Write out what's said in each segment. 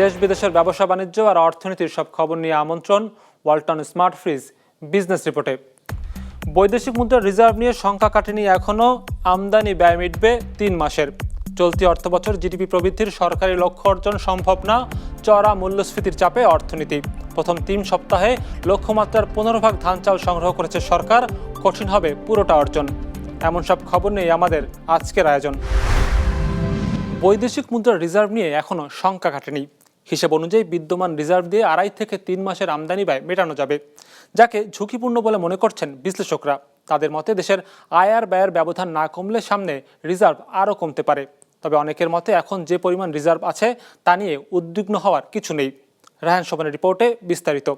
দেশ বিদেশের ব্যবসা বাণিজ্য আর অর্থনীতির সব খবর নিয়ে আমন্ত্রণ ওয়ালটন স্মার্ট ফ্রিজ বিজনেস রিপোর্টে। বৈদেশিক মুদ্রার রিজার্ভ নিয়ে সংখ্যা কাটেনি এখনও, আমদানি ব্যয় মিটবে তিন মাসের। চলতি অর্থবছর জিডিপি প্রবৃদ্ধির সরকারি লক্ষ্য অর্জন সম্ভব না, চড়া মূল্যস্ফীতির চাপে অর্থনীতি। প্রথম তিন সপ্তাহে লক্ষ্যমাত্রার পনেরো ভাগ ধান চাল সংগ্রহ করেছে সরকার, কঠিন হবে পুরোটা অর্জন। এমন সব খবর নেই আমাদের আজকের আয়োজন। বৈদেশিক মুদ্রার রিজার্ভ নিয়ে এখনও শঙ্কা কাটেনি। হিসেব অনুযায়ী বিদ্যমান রিজার্ভ দিয়ে আড়াই থেকে তিন মাসের আমদানি ব্যয় মেটানো যাবে, যাকে ঝুঁকিপূর্ণ বলে মনে করছেন বিশ্লেষকরা। তাদের মতে দেশের আয় আর ব্যয়ের ব্যবধান না কমলে সামনে রিজার্ভ আরও কমতে পারে। তবে অনেকের মতে এখন যে পরিমাণ রিজার্ভ আছে তা নিয়ে উদ্বিগ্ন হওয়ার কিছু নেই। রায়হান সোপানের রিপোর্টে বিস্তারিত।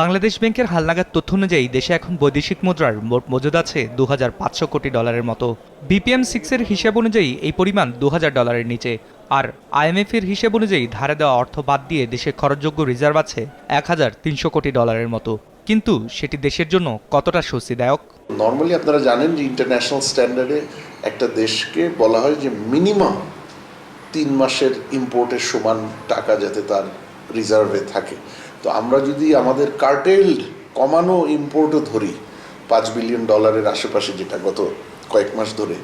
বাংলাদেশ ব্যাংকের হালনাগাদ তথ্য অনুযায়ী দেশে এখন বৈদেশিক মুদ্রার মোট মজুদ আছে দু হাজার পাঁচশো কোটি ডলারের মতো। বিপিএম সিক্সের হিসাব অনুযায়ী এই পরিমাণ দু হাজার ডলারের নিচে। আর আইএমএফ এর হিসাব অনুযায়ী ধারে দেওয়া অর্থ বাদ দিয়ে দেশে খরচযোগ্য রিজার্ভ আছে এক হাজার তিনশো কোটি ডলারের মতো। কিন্তু সেটি দেশের জন্য কতটা স্বস্তিদায়ক? নর্মালি আপনারা জানেন যে ইন্টারন্যাশনাল স্ট্যান্ডার্ডে একটা দেশকে বলা হয় যে মিনিমাম তিন মাসের ইম্পোর্টের সমান টাকা যাতে তার রিজার্ভে থাকে। তো আমরা যদি আমাদের কার্টেলড কমানো ইম্পোর্টও ধরি, পাঁচ বিলিয়ন ডলারের আশেপাশে যেটা গত কয়েক মাস ধরে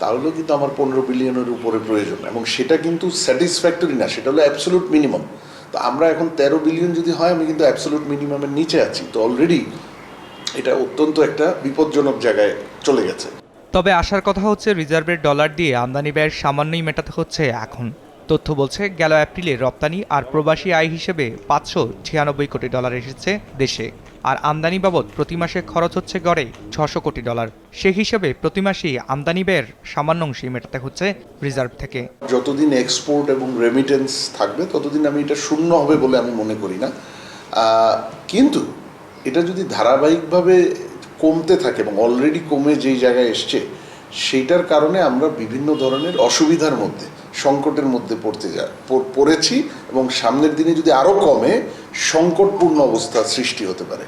তাহলেও কিন্তু আমার পনেরো বিলিয়নের উপরে প্রয়োজন, এবং সেটা কিন্তু স্যাটিসফ্যাক্টরি না, সেটা হলো অ্যাবসোলুট মিনিমাম তো আমরা এখন তেরো বিলিয়ন যদি হয়, আমি কিন্তু অ্যাবসোলুট মিনিমামের নিচে আছি, তো অলরেডি এটা অত্যন্ত একটা বিপজ্জনক জায়গায় চলে গেছে। তবে আসার কথা হচ্ছে রিজার্ভের ডলার দিয়ে আমদানি ব্যয়ের সামান্যই মেটাতে হচ্ছে এখন। তথ্য বলছে, গেল এপ্রিলে রপ্তানি আর প্রবাসী আয় হিসেবে পাঁচশো ছিয়ানব্বই কোটি ডলার এসেছে দেশে। আর আমদানি বাবদ প্রতি মাসে খরচ হচ্ছে গড়ে ছশো কোটি ডলার। সে হিসেবে প্রতি মাসেই আমদানি ব্যয়ের সামান্য অংশই মেটাতে হচ্ছে রিজার্ভ থেকে। যতদিন এক্সপোর্ট এবং রেমিটেন্স থাকবে, ততদিন আমি এটা শূন্য হবে বলে আমি মনে করি না। কিন্তু এটা যদি ধারাবাহিকভাবে কমতে থাকে এবং অলরেডি কমে যেই জায়গায় এসছে, সেইটার কারণে আমরা বিভিন্ন ধরনের অসুবিধার মধ্যে সংকটের মধ্যে পড়তে যা পড়- পড়েছি এবং সামনের দিনে যদি আরও কমে সংকটপূর্ণ অবস্থা সৃষ্টি হতে পারে।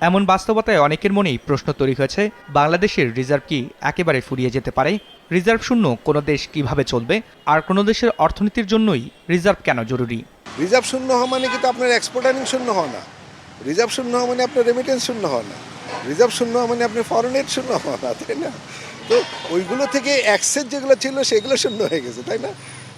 এমন বাস্তবতায় অনেকের মনেই প্রশ্ন তৈরি হয়েছে বাংলাদেশের রিজার্ভ কি একেবারে ফুরিয়ে যেতে পারে? রিজার্ভ শূন্য কোনো দেশ কীভাবে চলবে? আর কোনো দেশের অর্থনীতির জন্যই রিজার্ভ কেন জরুরি? রিজার্ভ শূন্য হওয়া মানে কিন্তু আপনার এক্সপোর্ট আর্নিং শূন্য হওয়া না? রিজার্ভ শূন্য হওয়া মানে আপনার রেমিটেন্স শূন্য হওয়া না? রিজার্ভ শূন্য হওয়া মানে আপনার ফরেন এড শূন্য হওয়া না তাই না? তো ওইগুলো থেকে অ্যাক্সেস যেগুলো ছিল সেগুলো শূন্য হয়ে গেছে তাই না?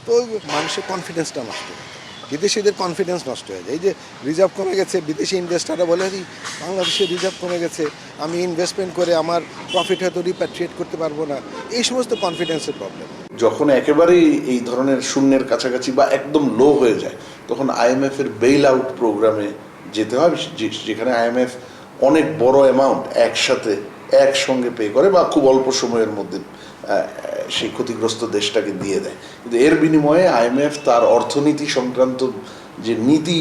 তো মানুষের কনফিডেন্সটা নষ্ট হয়ে বিদেশিদের কনফিডেন্স নষ্ট হয়ে যায়। এই যে রিজার্ভ কমে গেছে বিদেশি ইনভেস্টাররা বলে "আরে, বাংলাদেশের রিজার্ভ কমে গেছে আমি ইনভেস্টমেন্ট করে আমার প্রফিট হয়তো রিপ্যাট্রিয়েট করতে পারব না। এই সমস্ত কনফিডেন্সের প্রবলেম যখন একেবারেই এই ধরনের শূন্যের কাছাকাছি বা একদম লো হয়ে যায় তখন আইএমএফ এর বেইল আউট প্রোগ্রামে যেতে হয় যেখানে আইএমএফ অনেক বড় অ্যামাউন্ট একসাথে একসঙ্গে পে করে বা খুব অল্প সময়ের মধ্যে সেই ক্ষতিগ্রস্ত দেশটাকে দিয়ে দেয়। কিন্তু এর বিনিময়ে আইএমএফ তার অর্থনীতি সংক্রান্ত যে নীতি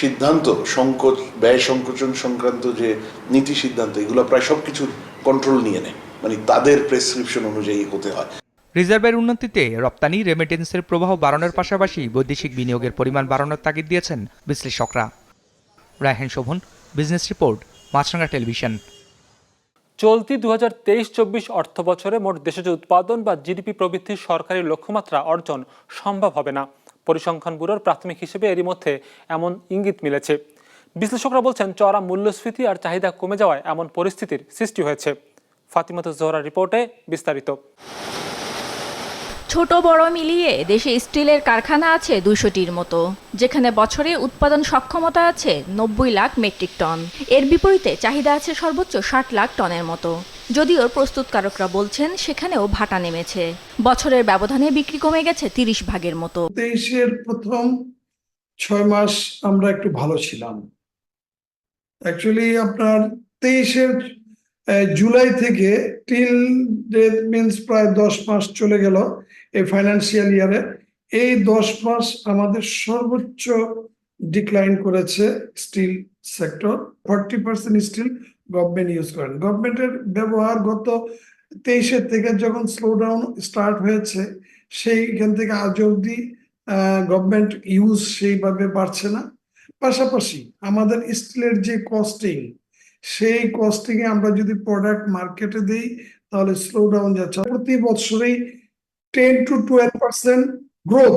সিদ্ধান্ত, সংকোচ, ব্যয় সংকোচন সংক্রান্ত যে নীতি সিদ্ধান্ত, এগুলো প্রায় সব কিছুর কন্ট্রোল নিয়ে নেয়। মানে তাদের প্রেসক্রিপশন অনুযায়ী হতে হয়। রিজার্ভের উন্নতিতে রপ্তানি রেমিটেন্সের প্রবাহ বাড়ানোর পাশাপাশি বৈদেশিক বিনিয়োগের পরিমাণ বাড়ানোর তাগিদ দিয়েছেন বিশ্লেষকরা। Raihan Shovon business report Maasranga television চলতি দু হাজার তেইশ চব্বিশ অর্থ বছরে মোট দেশজ উৎপাদন বা জিডিপি প্রবৃদ্ধির সরকারি লক্ষ্যমাত্রা অর্জন সম্ভব হবে না। পরিসংখ্যান ব্যুরোর প্রাথমিক হিসেবে এরই মধ্যে এমন ইঙ্গিত মিলেছে। বিশ্লেষকরা বলছেন চড়া মূল্যস্ফীতি আর চাহিদা কমে যাওয়ায় এমন পরিস্থিতির সৃষ্টি হয়েছে। ফাতিমাতুজ জোহরার রিপোর্টে বিস্তারিত। ছোট বড় মিলিয়ে দেশে স্টিলের কারখানা আছে দুইশোটির মতো, যেখানে বছরে উৎপাদন সক্ষমতা আছে নব্বই লাখ মেট্রিক টন। এর বিপরীতে চাহিদা আছে সর্বোচ্চ ষাট লাখ টনের মতো। যদিও প্রস্তুতকারকরা বলছেন সেখানেও ভাটা নেমেছে। বছরের ব্যবধানে বিক্রি কমে গেছে তিরিশ ভাগের মতো। তেইশের প্রথম ছয় মাস আমরা একটু ভালো ছিলাম। অ্যাকচুয়ালি আপনার তেইশের জুলাই থেকে টিল মিনস প্রায় দশ মাস চলে গেল। এই ফাইন্যান্সিয়াল ইয়ারে এই দশ মাস আমাদের সর্বোচ্চ ডিক্লাইন করেছে steel sector forty percent steel government use করেন। গভর্নমেন্টের ব্যবহার গত তেইশের থেকে যখন স্লোডাউন স্টার্ট হয়েছে, সেইখান থেকে আজ অবধি গভর্নমেন্ট ইউজ সেইভাবে বাড়ছে না। পাশাপাশি আমাদের স্টিলের যে কস্টিং সেই কস্টিংয়ে আমরা যদি প্রোডাক্ট মার্কেটে দিই, তাহলে স্লো ডাউন যাচ্ছে। প্রতি বছরেই ten to twelve percent growth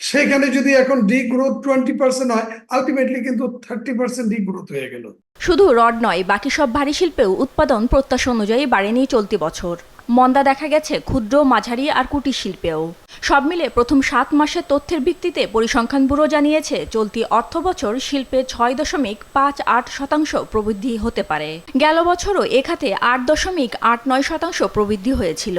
সেখানে যদি এখন ডি গ্রোথ টোয়েন্টি পার্সেন্ট হয় আলটিমেটলি কিন্তু থার্টি পার্সেন্ট ডি গ্রোথ হয়ে গেল। শুধু রড নয়, বাকি সব ভারী শিল্পেও উৎপাদন প্রত্যাশা অনুযায়ী বাড়েনি চলতি বছর। মন্দা দেখা গেছে ক্ষুদ্র, মাঝারি আর কুটির শিল্পেও। সব মিলে প্রথম সাত মাসের তথ্যের ভিত্তিতে পরিসংখ্যান ব্যুরো জানিয়েছে, চলতি অর্থবছর শিল্পে ছয় দশমিক পাঁচ আট শতাংশ প্রবৃদ্ধি হতে পারে। গেল বছরও এ খাতে আট দশমিক আট নয় শতাংশ প্রবৃদ্ধি হয়েছিল।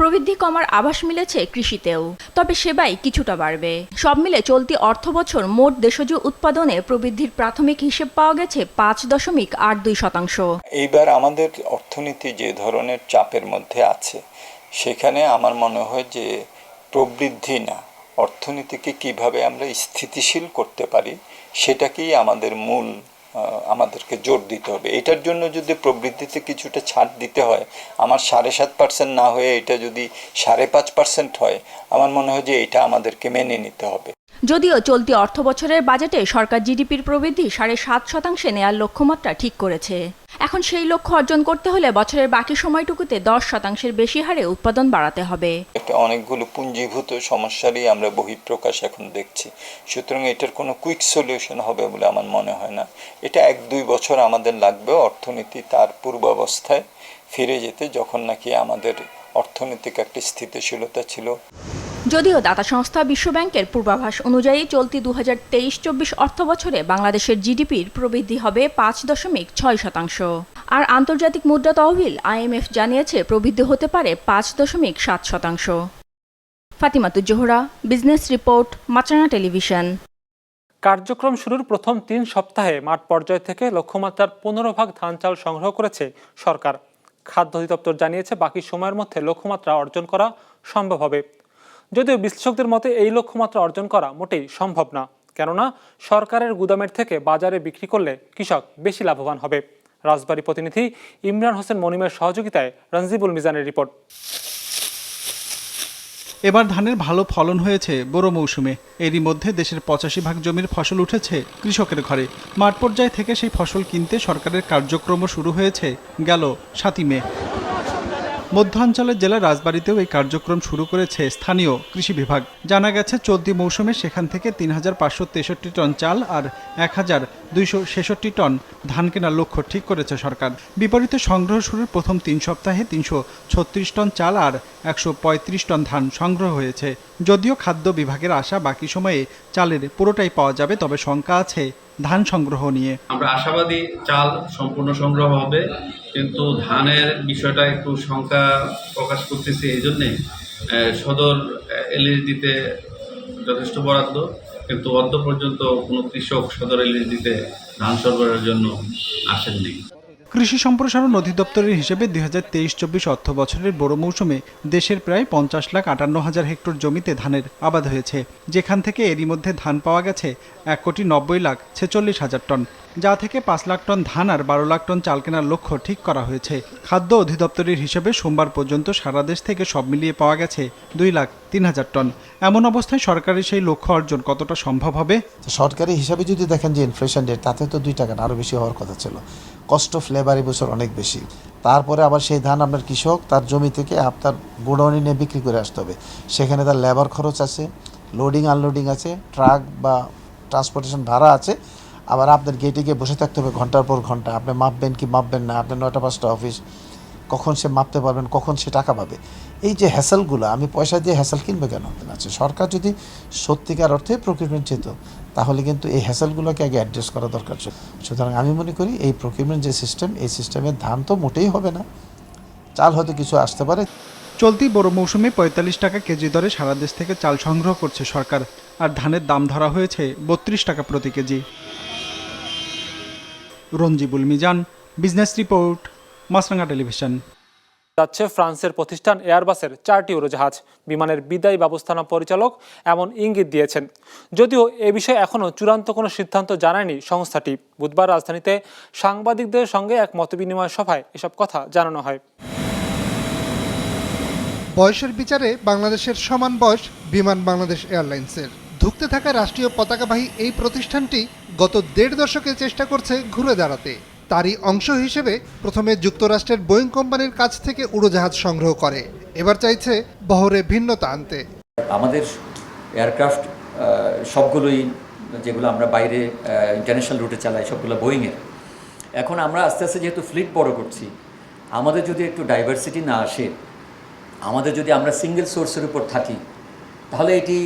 প্রবৃদ্ধি কমার আভাস মিলেছে কৃষিতেও। তবে সেবাই কিছুটা বাড়বে। সব মিলে চলতি অর্থবছর মোট দেশজ উৎপাদনে প্রবৃদ্ধির প্রাথমিক হিসেব পাওয়া গেছে পাঁচ দশমিক আট দুই শতাংশ। এইবার আমাদের অর্থনীতি যে ধরনের চাপের মধ্যে আছে, সেখানে আমার মনে হয় যে প্রবৃদ্ধি না, অর্থনীতিকে কীভাবে আমরা স্থিতিশীল করতে পারি, সেটাকেই আমাদের মূল আমাদেরকে জোর দিতে হবে। এটার জন্য যদি প্রবৃদ্ধিতে কিছুটা ছাড় দিতে হয়, আমার সাড়ে সাত পার্সেন্ট না হয়ে এটা যদি সাড়ে পাঁচ পার্সেন্ট হয়, আমার মনে হয় যে এটা আমাদেরকে মেনে নিতে হবে। যদিও চলতি অর্থ বছরের বাজেটে সরকার জিডিপির প্রবৃদ্ধি সাড়ে সাত শতাংশে নেওয়ার লক্ষ্যমাত্রা ঠিক করেছে। এখন সেই লক্ষ্য অর্জন করতে হলে বছরের বাকি সময়টুকুতে দশ শতাংশের বেশি হারে উৎপাদন বাড়াতে হবে। একটা অনেকগুলো পুঞ্জীভূত সমস্যারই আমরা বহিঃপ্রকাশ এখন দেখছি। সুতরাং এটার কোনো কুইক সলিউশন হবে বলে আমার মনে হয় না। এটা এক দুই বছর আমাদের লাগবে অর্থনীতি তার পূর্বাবস্থায় ফিরে যেতে, যখন নাকি আমাদের অর্থনৈতিক একটি স্থিতিশীলতা ছিল। যদিও দাতা সংস্থা বিশ্বব্যাংকের পূর্বাভাস অনুযায়ী চলতি দু হাজার তেইশ চব্বিশ বছরে বাংলাদেশের জিডিপির প্রবৃদ্ধি হবে পাঁচ দশমিক ছয় শতাংশ। আর আন্তর্জাতিক মুদ্রা তহবিল আইএমএফ জানিয়েছে প্রবৃদ্ধি হতে পারে পাঁচ দশমিক সাত শতাংশ। Fatimatuzzohra business report Maasranga television. কার্যক্রম শুরুর প্রথম তিন সপ্তাহে মাঠ পর্যায় থেকে লক্ষ্যমাত্রার পনেরো ভাগ ধান চাল সংগ্রহ করেছে সরকার। খাদ্য অধিদপ্তর জানিয়েছে বাকি সময়ের মধ্যে লক্ষ্যমাত্রা অর্জন করা সম্ভব হবে। যদিও বিশ্লেষকদের মতে এই লক্ষ্যমাত্রা অর্জন করা মোটেই সম্ভব না, কেননা সরকারের গুদামের থেকে বাজারে বিক্রি করলে কৃষক বেশি লাভবান হবে। রাজবাড়ী প্রতিনিধি ইমরান হোসেন মনিমের সহযোগিতায় রঞ্জিবুল মিজানের রিপোর্ট। এবার ধানের ভালো ফলন হয়েছে বড় মৌসুমে। এরই মধ্যে দেশের পঁচাশি ভাগ জমির ফসল উঠেছে কৃষকের ঘরে। মাঠ পর্যায় থেকে সেই ফসল কিনতে সরকারের কার্যক্রম শুরু হয়েছে গেল সাতই মে। মধ্যাঞ্চলের জেলা রাজবাড়িতেও এই কার্যক্রম শুরু করেছে স্থানীয় কৃষি বিভাগ। জানা গেছে, চলতি মৌসুমে সেখান থেকে তিন হাজার পাঁচশো তেষট্টি টন চাল আর এক হাজার দুইশো ছেষট্টি টন ধান কেনার লক্ষ্য ঠিক করেছে সরকার। বিপরীতে সংগ্রহ শুরুর প্রথম তিন সপ্তাহে তিনশো ছত্রিশ টন চাল আর একশো পঁয়ত্রিশ টন ধান সংগ্রহ হয়েছে। যদিও খাদ্য বিভাগের আশা বাকি সময়ে চালের পুরোটাই পাওয়া যাবে, তবে শঙ্কা আছে ধান সংগ্রহ নিয়ে। আমরা আশাবাদী চাল সম্পূর্ণ সংগ্রহ হবে, কিন্তু ধানের বিষয়টা একটু শঙ্কা প্রকাশ করতেছি এই জন্যে সদর এলএসডিতে যথেষ্ট বরাদ্দ, কিন্তু অদ্য পর্যন্ত কোনো কৃষক সদর এলএসডিতে ধান সরবরাহের জন্য আসেননি। কৃষি সম্প্রসারণ অধিদপ্তরের হিসেবে দুই হাজার তেইশ চব্বিশ অর্থ বছরের বড় মৌসুমে দেশের প্রায় পঞ্চাশ লাখ আটান্ন হাজার হেক্টর জমিতে ধানের আবাদ হয়েছে। যেখান থেকে এরই মধ্যে ধান পাওয়া গেছে এক কোটি নব্বই লাখ ছেচল্লিশ হাজার টন। যা থেকে পাঁচ লাখ টন ধান আর বারো লাখ টন চাল কেনার লক্ষ্য ঠিক করা হয়েছে। খাদ্য অধিদপ্তরের হিসেবে সোমবার পর্যন্ত সারা দেশ থেকে সব মিলিয়ে পাওয়া গেছে দুই লাখ তিন হাজার টন। এমন অবস্থায় সরকারের সেই লক্ষ্য অর্জন কতটা সম্ভব হবে? সরকারি হিসাবে যদি দেখেন যে ইনফ্লেশন রেট তাতে তো দুই টাকা আরও বেশি হওয়ার কথা ছিল। কস্ট অফ লেবার এবছর অনেক বেশি। তারপরে আবার সেই ধান আপনার কৃষক, তার জমি থেকে আপনার গোডাউনে নিয়ে বিক্রি করে আসতে হবে। সেখানে তার লেবার খরচ আছে লোডিং আনলোডিং আছে ট্রাক বা ট্রান্সপোর্টেশন ভাড়া আছে। আবার আপনার গেটে গিয়ে বসে থাকতে হবে ঘণ্টার পর ঘণ্টা। আপনি মাপবেন কি মাপবেন না? আপনার নয়টা পাঁচটা অফিস কখন সে মাপতে পারবেন, কখন সে টাকা পাবে? এই যে হ্যাসেলগুলো আমি পয়সা দিয়ে হ্যাসেল কিনবে কেন? আছে সরকার যদি সত্যিকার অর্থে প্রকিউরমেন্ট যেত তাহলে কিন্তু এই হ্যাসেলগুলোকে আগে অ্যাড্রেস করা দরকার ছিল। সুতরাং আমি মনে করি এই প্রকিউরমেন্ট যে সিস্টেম এই সিস্টেমের ধান তো মোটেই হবে না। চাল হয়তো কিছু আসতে পারে। চলতি বড় মৌসুমে পঁয়তাল্লিশ টাকা কেজি দরে সারা দেশ থেকে চাল সংগ্রহ করছে সরকার। আর ধানের দাম ধরা হয়েছে বত্রিশ টাকা প্রতি KG. Ranjibul Mizan business report Maasranga television. যাচ্ছে ফ্রান্সের প্রতিষ্ঠান এয়ারবাসের চারটি উড়োজাহাজ। বিমানের বিদায়ী ব্যবস্থাপনা পরিচালক এমন ইঙ্গিত দিয়েছেন। যদিও এ বিষয়ে এখনও চূড়ান্ত কোনো সিদ্ধান্ত জানায়নি সংস্থাটি বুধবার রাজধানীতে সাংবাদিকদের সঙ্গে এক মতবিনিময় সভায় এসব কথা জানানো হয়। বয়সের বিচারে বাংলাদেশের সমান বয়স বিমান বাংলাদেশ এয়ারলাইন্সের। ধুঁকতে থাকা রাষ্ট্রীয় পতাকাবাহী এই প্রতিষ্ঠানটি গত দেড় দশকে চেষ্টা করছে ঘুরে দাঁড়াতে। তারই অংশ হিসেবে প্রথমে যুক্তরাষ্ট্রের বোয়িং কোম্পানির কাছ থেকে উড়োজাহাজ সংগ্রহ করে। এবার চাইছে বহরে ভিন্নতা আনতে। আমাদের এয়ারক্রাফট সবগুলোই যেগুলো আমরা বাইরে ইন্টারন্যাশনাল রুটে চালাই, সবগুলো বোয়িংয়ের। এখন আমরা আস্তে আস্তে যেহেতু ফ্লিট বড় করছি, আমাদের যদি একটু ডাইভার্সিটি না আসে, আমাদের যদি আমরা সিঙ্গেল সোর্সের উপর থাকি, তাহলে এটি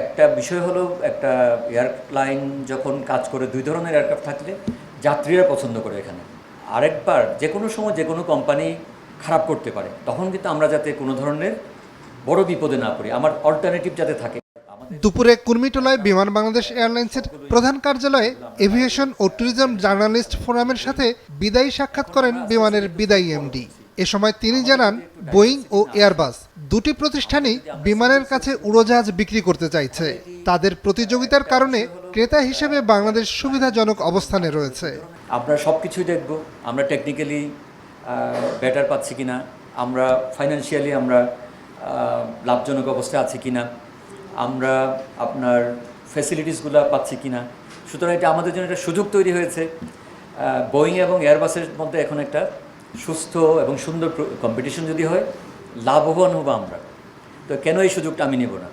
একটা বিষয় হলো একটা এয়ারলাইন যখন কাজ করে, দুই ধরনের এয়ারক্রাফট থাকলে যাত্রীরা পছন্দ করে এখানে। আরেকবার যে কোনো সময় যে কোনো কোম্পানি খারাপ করতে পারে, তখন কিন্তু আমরা যাতে কোনো ধরনের বড় বিপদে না পড়ি। আমার অল্টারনেটিভ যাতে থাকে। দুপুরে কুর্মিটোলায় বিমান বাংলাদেশ এয়ারলাইন্সের প্রধান কার্যালয়ে এভিয়েশন ও ট্যুরিজম জার্নালিস্ট ফোরামের সাথে বিদায়ী সাক্ষাৎ করেন বিমানের বিদায়ী এমডি এ সময় তিনি জানান বোয়িং ও এয়ারবাস দুটি প্রতিষ্ঠানই বিমানের কাছে উড়োজাহাজ বিক্রি করতে চাইছে। তাদের প্রতিযোগিতার কারণে ক্রেতা হিসেবে বাংলাদেশ সুবিধাজনক অবস্থানে রয়েছে। আমরা সব কিছুই দেখব, আমরা টেকনিক্যালি বেটার পাচ্ছি কিনা, আমরা ফাইন্যান্সিয়ালি আমরা লাভজনক অবস্থায় আছি কিনা, আমরা আপনার ফ্যাসিলিটিসগুলো পাচ্ছি কিনা। সুতরাং এটা আমাদের জন্য একটা সুযোগ তৈরি হয়েছে। বোয়িং এবং এয়ারবাসের মধ্যে এখন একটা সুস্থ এবং সুন্দর কম্পিটিশন যদি হয় লাভবান হব আমরা। তো কেন এই সুযোগটা আমি নেব না?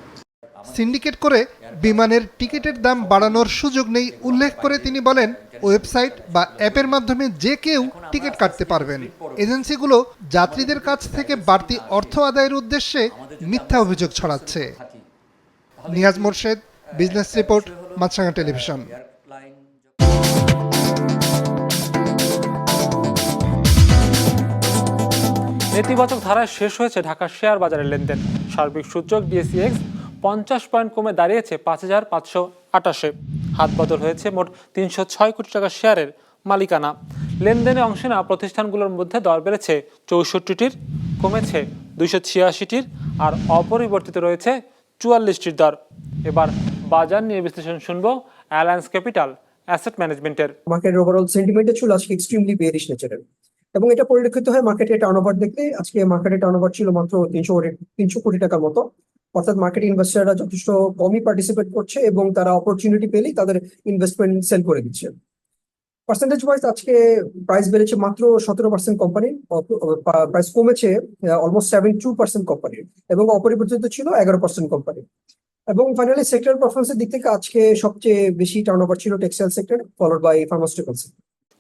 সিন্ডিকেট করে বিমানের টিকিটের দাম বাড়ানোর সুযোগ নেই উল্লেখ করে তিনি বলেন, ওয়েবসাইট বা অ্যাপের মাধ্যমে যে কেউ টিকিট কাটতে পারবেন। এজেন্সিগুলো যাত্রীদের কাছ থেকে বাড়তি অর্থ আদায়ের উদ্দেশ্যে মিথ্যা অভিযোগ ছড়াচ্ছে। Niaz Morshed business report Maasranga television নেতিবাচক ধারায় শেষ হয়েছে ঢাকার শেয়ার বাজারের লেনদেন। সার্বিক সূচক ডিএসইএক্স পঞ্চাশ পয়েন্ট কমে দাঁড়িয়েছে পাঁচ হাজার পাঁচশো আটাশে। হাত বদল হয়েছে মোট তিনশো ছয় কোটি টাকা শেয়ারের মালিকানা। লেনদেনে অংশ নেওয়া প্রতিষ্ঠানগুলোর মধ্যে দর বেড়েছে চৌষট্টিটির, কমেছে দুইশো ছিয়াশিটির আর অপরিবর্তিত রয়েছে চুয়াল্লিশটির দর। এবার বাজার নিয়ে বিশ্লেষণ শুনব অ্যালায়েন্স ক্যাপিটাল অ্যাসেট ম্যানেজমেন্টের। মার্কেটের ওভারঅল সেন্টিমেন্টে ছিল আজকে এক্সট্রিমলি বেয়ারিশ নেচারের এবং এটা পরিলক্ষিত হয় মার্কেটে টার্ন ওভার দেখলে আজকে মার্কেটে টার্ন ওভার ছিল মাত্র তিনশো তিনশো কোটি টাকার মতো। অর্থাৎ মার্কেট ইনভেস্টাররা যথেষ্ট কমই পার্টিসিপেট করছে এবং তারা অপরচুনিটি পেলেই তাদের ইনভেস্টমেন্ট সেল করে দিচ্ছে। পার্সেন্টেজ ওয়াইজ আজকে প্রাইস বেড়েছে মাত্র সতেরো পার্সেন্ট কোম্পানির প্রাইস কমেছে অলমোস্ট সেভেন টু পার্সেন্ট কোম্পানির এবং অপরিবর্তিত ছিল এগারো পার্সেন্ট কোম্পানি এবং ফাইনালি সেক্টর পারফরমেন্সের দিক থেকে আজকে সবচেয়ে বেশি টার্ন ওভার ছিল textile sector followed by pharmaceutical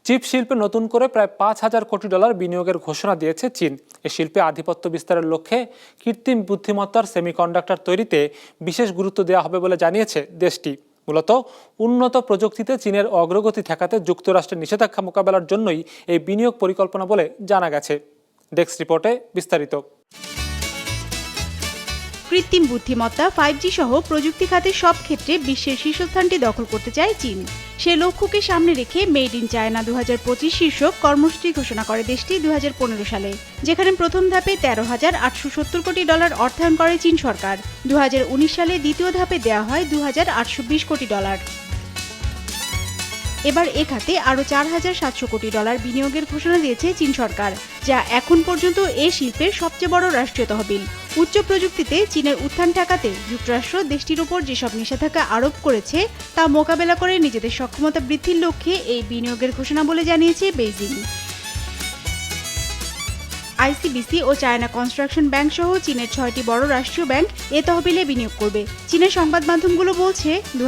chip শিল্পে নতুন করে প্রায় পাঁচ হাজার কোটি ডলার বিনিয়োগের ঘোষণা দিয়েছে চীন। এ শিল্পে আধিপত্য বিস্তারের লক্ষ্যে কৃত্রিম বুদ্ধিমত্তার সেমিকন্ডাক্টর তৈরিতে বিশেষ গুরুত্ব দেওয়া হবে বলে জানিয়েছে দেশটি। মূলত উন্নত প্রযুক্তিতে চীনের অগ্রগতি ঠেকাতে যুক্তরাষ্ট্রের নিষেধাজ্ঞা মোকাবেলার জন্যই এই বিনিয়োগ পরিকল্পনা বলে জানা গেছে। ডেস্ক রিপোর্টে বিস্তারিত। কৃত্রিম বুদ্ধিমত্তা ফাইভ জি সহ প্রযুক্তি খাতে সব ক্ষেত্রে বিশ্বের শীর্ষস্থানটি দখল করতে চায় চীন। সে লক্ষ্যকে সামনে রেখে মেড ইন চায়না দু হাজার পঁচিশ শীর্ষক কর্মসূচি ঘোষণা করে দেশটি দু হাজার পনেরো সালে, যেখানে প্রথম ধাপে তেরো হাজার আটশো সত্তর কোটি ডলার অর্থায়ন করে চীন সরকার। দু হাজার উনিশ সালে দ্বিতীয় ধাপে দেওয়া হয় দু হাজার আটশো বিশ কোটি ডলার। এবার এ খাতে আরও চার হাজার সাতশো কোটি ডলার বিনিয়োগের ঘোষণা দিয়েছে চীন সরকার, যা এখন পর্যন্ত এ শিল্পের সবচেয়ে বড় রাষ্ট্রীয় তহবিল। উচ্চ প্রযুক্তিতে চীনের উত্থান ঠেকাতে যুক্তরাষ্ট্র দেশটির উপর যেসব নিষেধাজ্ঞা আরোপ করেছে, তা মোকাবেলা করে নিজেদের সক্ষমতা বৃদ্ধির লক্ষ্যে এই বিনিয়োগের ঘোষণা বলে জানিয়েছে বেইজিং। আইসিবিসি ও চায়না কনস্ট্রাকশন ব্যাংক সহ চীনের ছয়টি বড় রাষ্ট্রীয় ব্যাংক এ তহবিলে বিনিয়োগ করবে। চীনের সংবাদ মাধ্যমগুলো বলছে দু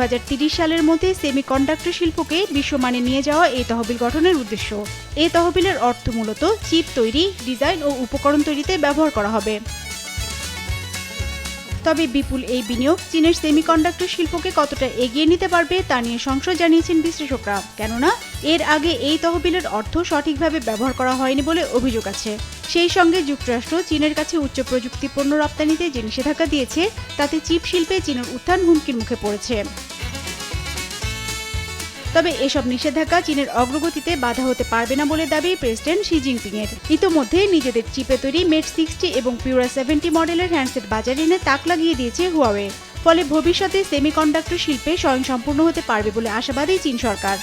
সালের মধ্যে সেমিকন্ডাক্টর শিল্পকে বিশ্বমানে নিয়ে যাওয়া এই তহবিল গঠনের উদ্দেশ্য। এই তহবিলের অর্থ মূলত চিপ তৈরি, ডিজাইন ও উপকরণ তৈরিতে ব্যবহার করা হবে। তবে বিপুল এই বিনিয়োগ চীনের সেমিকন্ডাক্টর শিল্পকে কতটা এগিয়ে নিতে পারবে তা নিয়ে সংশয় জানিয়েছেন বিশ্লেষকরা। কেননা, এর আগে এই তহবিলের অর্থ সঠিকভাবে ব্যবহার করা হয়নি বলে অভিযোগ আছে। সেই সঙ্গে যুক্তরাষ্ট্র চীনের কাছে উচ্চ প্রযুক্তি পণ্য রপ্তানিতে যে নিষেধাজ্ঞা দিয়েছে, তাতে চিপ শিল্পে চীনের উত্থান হুমকির মুখে পড়েছে। তবে এসব নিষেধাজ্ঞা চীনের অগ্রগতিতে বাধা হতে পারবে না বলে দাবি প্রেসিডেন্ট শি জিনপিং এর ইতোমধ্যে নিজেদের চিপে তৈরি মেট সিক্সটি এবং পিউরা সেভেন্টি মডেলের হ্যান্ডসেট বাজারে এনে তাক লাগিয়ে দিয়েছে হুয়াওয়ে ফলে ভবিষ্যতে সেমিকন্ডাক্টর শিল্পে স্বয়ংসম্পূর্ণ হতে পারবে বলে আশাবাদী চীন সরকার।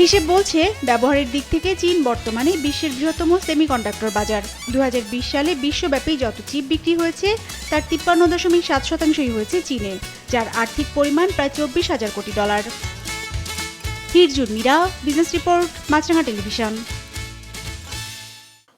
হিসেব বলছে, ব্যবহারের দিক থেকে চীন বর্তমানে বিশ্বের বৃহত্তম সেমিকন্ডাক্টর বাজার। দু হাজার বিশ সালে বিশ্বব্যাপী যত চিপ বিক্রি হয়েছে, তার তিপ্পান্ন দশমিক সাত শতাংশই হয়েছে চীনে, যার আর্থিক পরিমাণ প্রায় চব্বিশ হাজার কোটি dollar. Hirjur Mira, business report, Maasranga television.